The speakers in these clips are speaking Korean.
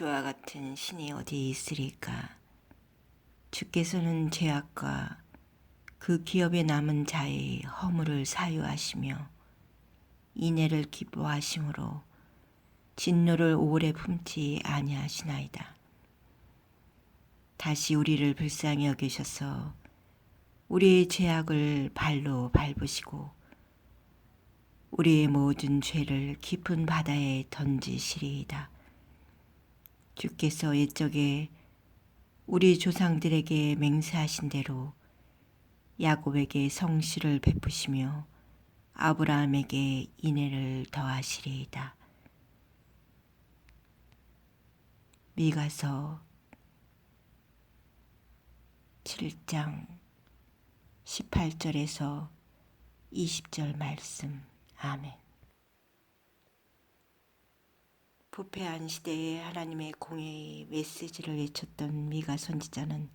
주와 같은 신이 어디 있으리까? 주께서는 죄악과 그 기업에 남은 자의 허물을 사유하시며 인애를 기뻐하심으로 진노를 오래 품지 아니하시나이다. 다시 우리를 불쌍히 여기셔서 우리의 죄악을 발로 밟으시고 우리의 모든 죄를 깊은 바다에 던지시리이다. 주께서 옛적에 우리 조상들에게 맹세하신 대로 야곱에게 성실을 베푸시며 아브라함에게 인애를 더하시리이다. 미가서 7장 18절에서 20절 말씀. 아멘. 부패한 시대에 하나님의 공의의 메시지를 외쳤던 미가 선지자는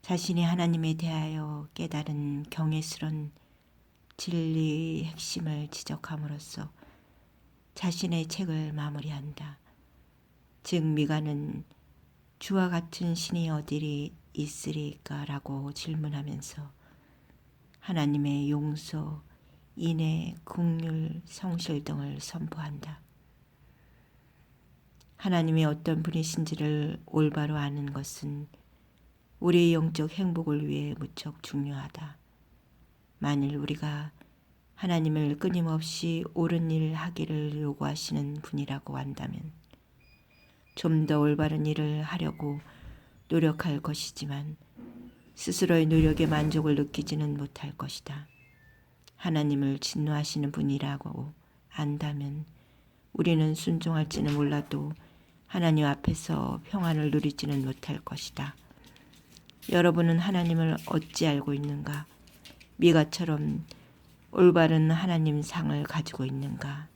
자신이 하나님에 대하여 깨달은 경외스런 진리의 핵심을 지적함으로써 자신의 책을 마무리한다. 즉 미가는 주와 같은 신이 어디 있으리까라고 질문하면서 하나님의 용서, 인애, 긍휼, 성실 등을 선포한다. 하나님이 어떤 분이신지를 올바로 아는 것은 우리의 영적 행복을 위해 무척 중요하다. 만일 우리가 하나님을 끊임없이 옳은 일 하기를 요구하시는 분이라고 한다면 좀 더 올바른 일을 하려고 노력할 것이지만 스스로의 노력에 만족을 느끼지는 못할 것이다. 하나님을 진노하시는 분이라고 안다면 우리는 순종할지는 몰라도 하나님 앞에서 평안을 누리지는 못할 것이다. 여러분은 하나님을 어찌 알고 있는가? 미가처럼 올바른 하나님 상을 가지고 있는가?